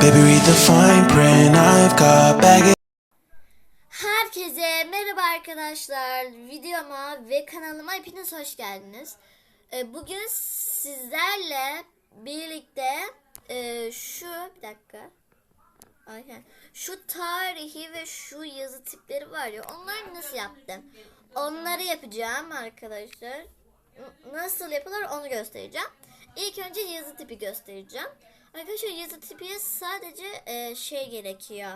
Baby, read the fine print. I've got baggage. Herkese merhaba arkadaşlar. Videoma ve kanalıma hepiniz hoş geldiniz. Ee, Bugün sizlerle birlikte e, şu bir dakika. Aynen. Şu tarihi ve şu yazı tipleri var ya onları nasıl yaptım? Onları yapacağım arkadaşlar. Nasıl yapılır onu göstereceğim. İlk önce yazı tipi göstereceğim. Arkadaşlar yazı tipiye sadece e, şey gerekiyor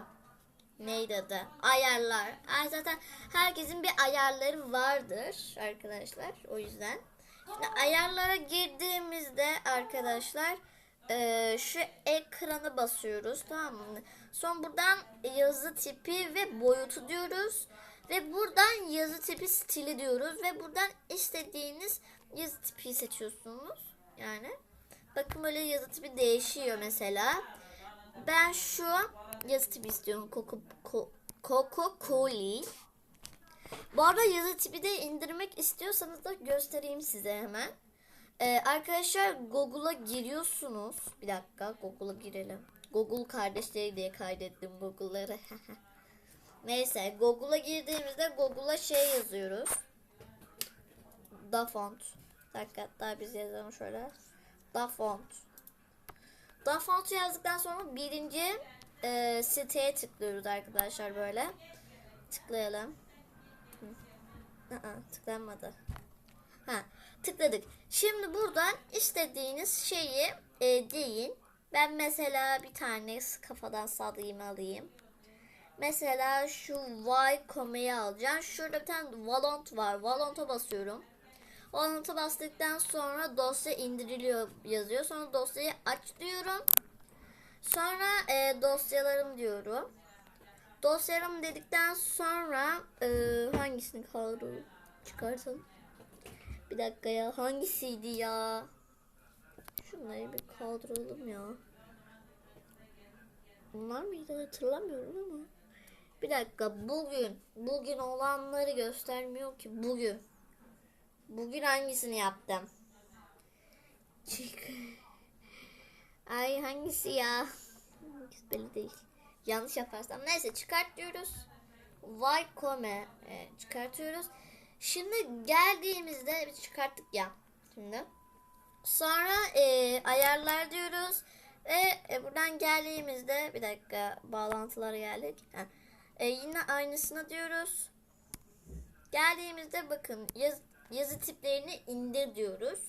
neydi adı? Ayarlar. Ay zaten herkesin bir ayarları vardır arkadaşlar. O yüzden. Şimdi ayarlara girdiğimizde arkadaşlar eee, şu ekrana basıyoruz tamam mı? Son buradan yazı tipi ve boyutu diyoruz. Ve buradan yazı tipi stili diyoruz. Ve buradan istediğiniz yazı tipi seçiyorsunuz. Yani. Bakın böyle yazı tipi değişiyor mesela. Ben şu yazı tipi istiyorum. Coco, Co- Coco Cooli. Bu arada yazı tipi de indirmek istiyorsanız da göstereyim size hemen. Ee, arkadaşlar Google'a giriyorsunuz. Bir dakika Google'a girelim. Google kardeşleri diye kaydettim Google'ları. Neyse Google'a girdiğimizde Google'a şey yazıyoruz. Da font. Bir dakika hatta biz yazalım şöyle. Da font. Da font yazdıktan sonra birinci e, siteye tıklıyoruz arkadaşlar böyle. Tıklayalım. Hı. Aa, tıklanmadı. Ha, tıkladık. Şimdi buradan istediğiniz şeyi e, deyin. Ben mesela bir tane kafadan sallayayım alayım. Mesela şu Y komeyi alacağım. Şurada bir tane Valont var. Valont'a basıyorum. Valorant'a bastıktan sonra dosya indiriliyor yazıyor. Sonra dosyayı aç diyorum. Sonra e, dosyalarım diyorum. Dosyalarım dedikten sonra e, hangisini kaldı? Çıkartalım. Bir dakika ya hangisiydi ya? Şunları bir kaldıralım ya. Bunlar mıydı hatırlamıyorum ama. Bir dakika bugün bugün olanları göstermiyor ki bugün. Bugün hangisini yaptım? Çık. Ay hangisi ya? Belli değil. Yanlış yaparsam. Neyse çıkart diyoruz. Vaycome e, çıkartıyoruz. Şimdi geldiğimizde biz çıkarttık ya. Şimdi. Sonra e, ayarlar diyoruz. Ve e, buradan geldiğimizde bir dakika bağlantılara geldik. Ha. E, yine aynısını diyoruz. Geldiğimizde bakın yaz, yazı tiplerini indir diyoruz.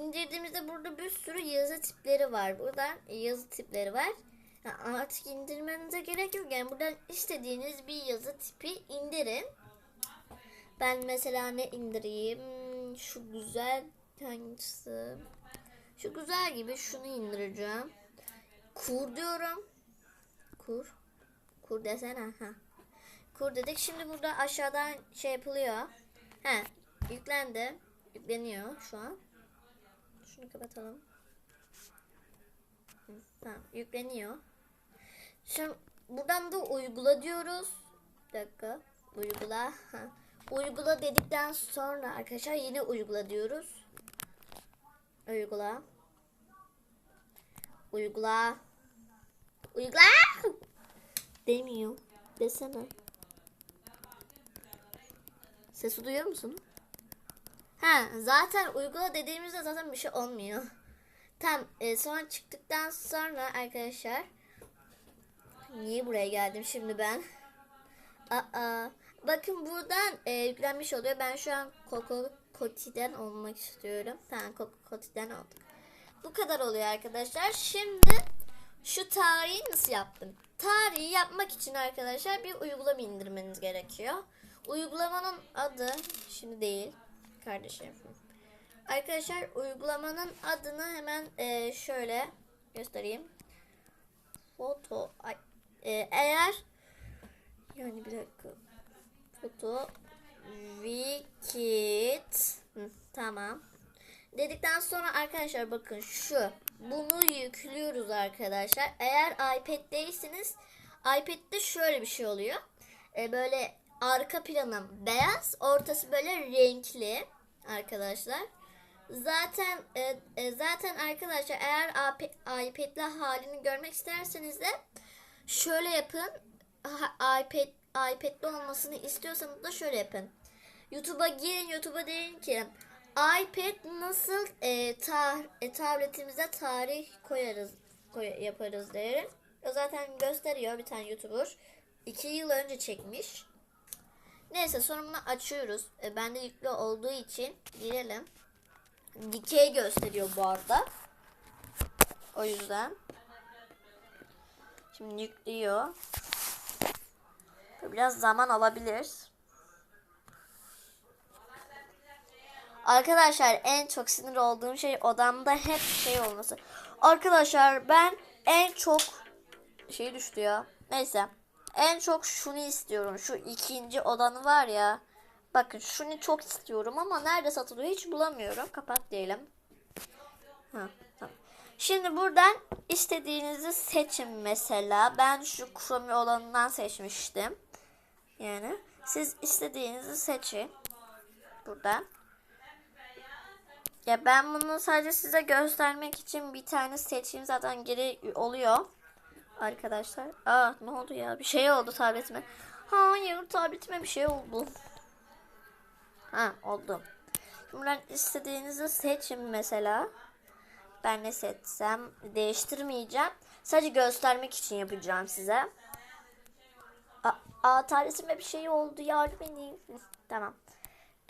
İndirdiğimizde burada bir sürü yazı tipleri var. Buradan yazı tipleri var. Artık indirmenize gerek yok. Yani buradan istediğiniz bir yazı tipi indirin. Ben mesela ne indireyim? Şu güzel hangisi? Şu güzel gibi şunu indireceğim. Kur diyorum. Kur. Kur desene. Ha. Kur dedik. Şimdi burada aşağıdan şey yapılıyor. He. Yüklendi. Yükleniyor şu an. Şunu kapatalım. Tamam. Yükleniyor. Şimdi buradan da uygula diyoruz. Bir dakika. Uygula. Ha. Uygula dedikten sonra arkadaşlar yine uygula diyoruz. Uygula. Uygula. Uygula. Demiyor. Desene. Sesi duyuyor musun? Ha zaten uygula dediğimizde zaten bir şey olmuyor. Tam e, sonra çıktıktan sonra arkadaşlar niye buraya geldim şimdi ben? Aa, bakın buradan e, yüklenmiş oluyor. Ben şu an Coco Coti'den olmak istiyorum. Tamam Coco Coti'den olduk. Bu kadar oluyor arkadaşlar. Şimdi şu tarihi nasıl yaptım? Tarihi yapmak için arkadaşlar bir uygulama indirmeniz gerekiyor. Uygulamanın adı şimdi değil kardeşim. Arkadaşlar uygulamanın adını hemen e, şöyle göstereyim. Foto e, eğer yani bir dakika. Foto Wikit tamam. Dedikten sonra arkadaşlar bakın şu bunu yüklüyoruz arkadaşlar. Eğer iPad'deyseniz iPad'de şöyle bir şey oluyor. E, böyle arka planım beyaz, ortası böyle renkli arkadaşlar. Zaten e, e, zaten arkadaşlar eğer iP- iPad'le halini görmek isterseniz de şöyle yapın. İPad iPad'li olmasını istiyorsanız da şöyle yapın. YouTube'a girin, YouTube'a deyin ki iPad nasıl e, ta, e, tabletimize tarih koyarız koy, yaparız derim. O zaten gösteriyor bir tane YouTuber. iki yıl önce çekmiş. Neyse sonra açıyoruz. E, bende yüklü olduğu için girelim. Dikey gösteriyor bu arada. O yüzden. Şimdi yüklüyor. Biraz zaman alabilir. Arkadaşlar en çok sinir olduğum şey odamda hep şey olması. Arkadaşlar ben en çok şey düştü ya. Neyse. En çok şunu istiyorum. Şu ikinci odanı var ya. Bakın şunu çok istiyorum ama nerede satılıyor hiç bulamıyorum. Kapat diyelim. Ha. Şimdi buradan istediğinizi seçin mesela. Ben şu Chrome olanından seçmiştim. Yani siz istediğinizi seçin. Buradan. Ya ben bunu sadece size göstermek için bir tane seçeyim zaten geri oluyor. Arkadaşlar. Aa ne oldu ya? Bir şey oldu tabletime. Hayır tabletime bir şey oldu. Ha oldu. Buradan istediğinizi seçin mesela. Ben ne seçsem değiştirmeyeceğim. Sadece göstermek için yapacağım size. Aa, aa tabletime bir şey oldu yardım edin. Tamam.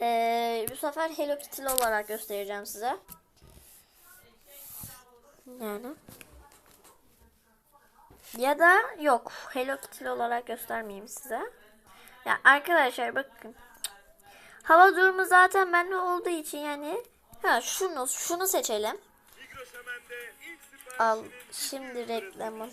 Ee, bu sefer Hello Kitty olarak göstereceğim size. Yani. Ya da yok. Hello Kitty olarak göstermeyeyim size. Ya arkadaşlar bakın. Hava durumu zaten bende olduğu için yani. Ha şunu şunu seçelim. Al şimdi reklamı.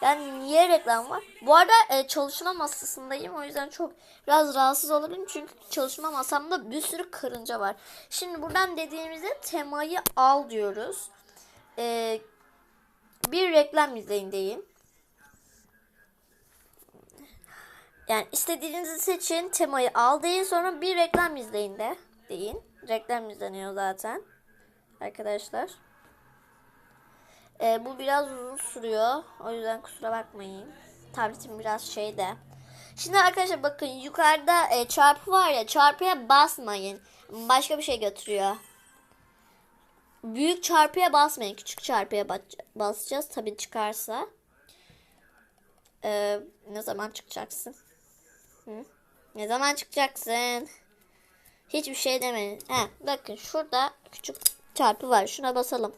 Yani niye reklam var? Bu arada e, çalışma masasındayım o yüzden çok biraz rahatsız olabilirim çünkü çalışma masamda bir sürü karınca var. Şimdi buradan dediğimizde temayı al diyoruz. E, bir reklam izleyin deyin. Yani istediğinizi seçin, temayı al deyin sonra bir reklam izleyin de deyin. Reklam izleniyor zaten arkadaşlar. Ee, bu biraz uzun sürüyor. O yüzden kusura bakmayın. Tabletim biraz şeyde. Şimdi arkadaşlar bakın yukarıda e, çarpı var ya çarpıya basmayın. Başka bir şey götürüyor. Büyük çarpıya basmayın. Küçük çarpıya bas- basacağız. Tabii çıkarsa. Ee, ne zaman çıkacaksın? Hı? Ne zaman çıkacaksın? Hiçbir şey demeyin. He, bakın şurada küçük çarpı var. Şuna basalım.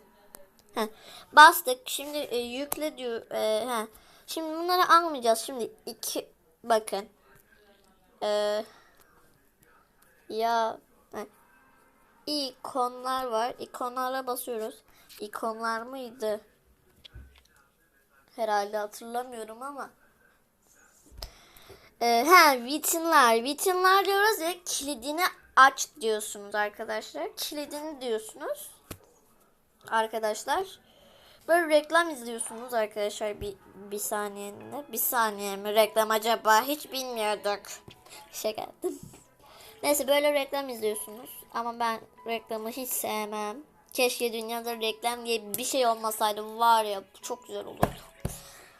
Heh, bastık. Şimdi e, yükle diyor. E, heh. Şimdi bunları almayacağız. Şimdi iki bakın. E, ya heh. İkonlar var. İkonlara basıyoruz. İkonlar mıydı? Herhalde hatırlamıyorum ama. E, he vitrinler. Vitrinler diyoruz ya kilidini aç diyorsunuz arkadaşlar. Kilidini diyorsunuz arkadaşlar. Böyle reklam izliyorsunuz arkadaşlar bir, bir saniyende. Bir saniye mi reklam acaba hiç bilmiyorduk. Şaka. Neyse böyle reklam izliyorsunuz. Ama ben reklamı hiç sevmem. Keşke dünyada reklam diye bir şey olmasaydı var ya çok güzel olurdu.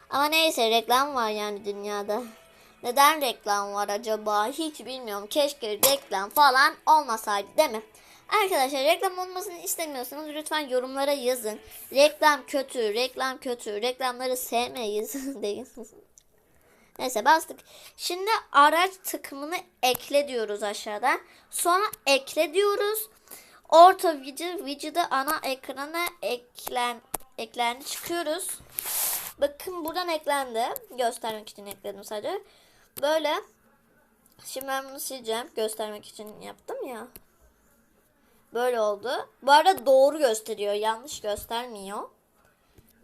Ama neyse reklam var yani dünyada. Neden reklam var acaba hiç bilmiyorum. Keşke reklam falan olmasaydı değil mi? Arkadaşlar reklam olmasını istemiyorsanız lütfen yorumlara yazın. Reklam kötü, reklam kötü, reklamları sevmeyiz deyin. Neyse bastık. Şimdi araç tıkımını ekle diyoruz aşağıda. Sonra ekle diyoruz. Orta widget, widget'ı ana ekrana eklen eklendi çıkıyoruz. Bakın buradan eklendi. Göstermek için ekledim sadece. Böyle. Şimdi ben bunu sileceğim. Göstermek için yaptım ya. Böyle oldu. Bu arada doğru gösteriyor. Yanlış göstermiyor.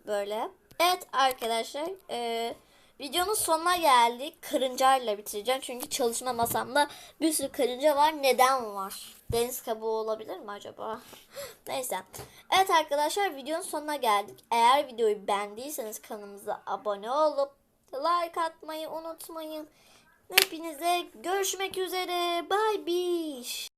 Böyle. Evet arkadaşlar. E, videonun sonuna geldik. Karıncayla bitireceğim. Çünkü çalışma masamda bir sürü karınca var. Neden var? Deniz kabuğu olabilir mi acaba? Neyse. Evet arkadaşlar videonun sonuna geldik. Eğer videoyu beğendiyseniz kanalımıza abone olup like atmayı unutmayın. Hepinize görüşmek üzere. Bye bye.